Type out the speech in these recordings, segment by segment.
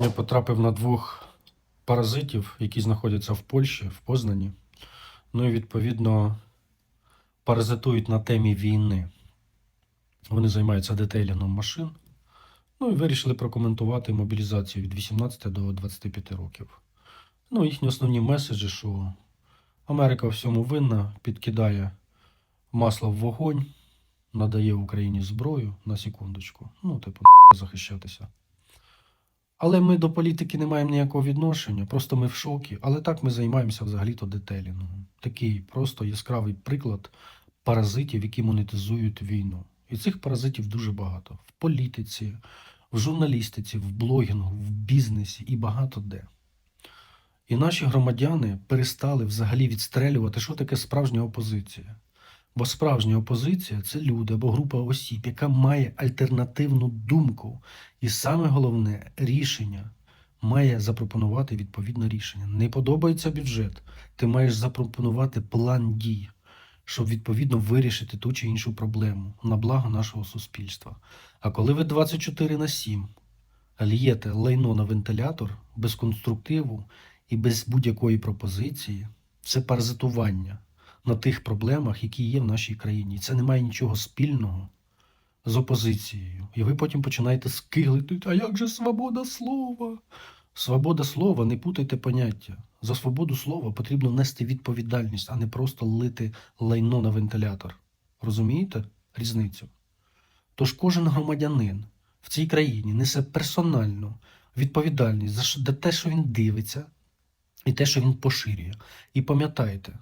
Я потрапив на двох паразитів, які знаходяться в Польщі, в Познані. Ну і відповідно паразитують на темі війни. Вони займаються детейлінгом машин. Ну і вирішили прокоментувати мобілізацію від 18 до 25 років. Ну, їхні основні меседжі, що Америка всьому винна, підкидає масло в вогонь, надає Україні зброю на секундочку. Ну, типу, захищатися. Але ми до політики не маємо ніякого відношення, просто ми в шокі. Але так ми займаємося взагалі-то детелінгом. Такий просто яскравий приклад паразитів, які монетизують війну. І цих паразитів дуже багато в політиці, в журналістиці, в блогінгу, в бізнесі і багато де. І наші громадяни перестали взагалі відстрелювати, що таке справжня опозиція. Бо справжня опозиція це люди або група осіб, яка має альтернативну думку. І саме головне рішення має запропонувати відповідне рішення. Не подобається бюджет, ти маєш запропонувати план дій, щоб відповідно вирішити ту чи іншу проблему на благо нашого суспільства. А коли ви 24 на 7 л'єте лайно на вентилятор без конструктиву і без будь-якої пропозиції, це паразитування на тих проблемах, які є в нашій країні. Це не має нічого спільного з опозицією. І ви потім починаєте скиглити, а як же свобода слова? Свобода слова, не путайте поняття. За свободу слова потрібно нести відповідальність, а не просто лити лайно на вентилятор. Розумієте різницю? Тож кожен громадянин в цій країні несе персональну відповідальність за те, що він дивиться, і те, що він поширює. І пам'ятайте,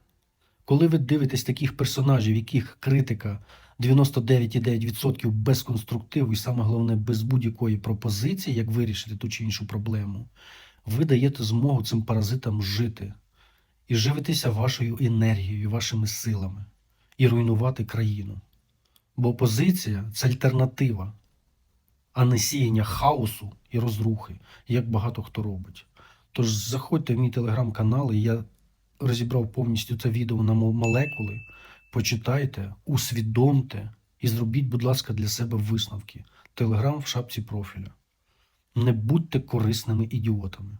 коли ви дивитесь таких персонажів, яких критика 99,9% без конструктиву, і саме головне, без будь-якої пропозиції, як вирішити ту чи іншу проблему, ви даєте змогу цим паразитам жити і живитися вашою енергією, вашими силами і руйнувати країну. Бо опозиція це альтернатива, а не сіяння хаосу і розрухи, як багато хто робить. Тож заходьте в мій телеграм-канал, і я розібрав повністю це відео на молекули. Почитайте, усвідомте і зробіть, будь ласка, для себе висновки. Телеграм в шапці профіля. Не будьте корисними ідіотами.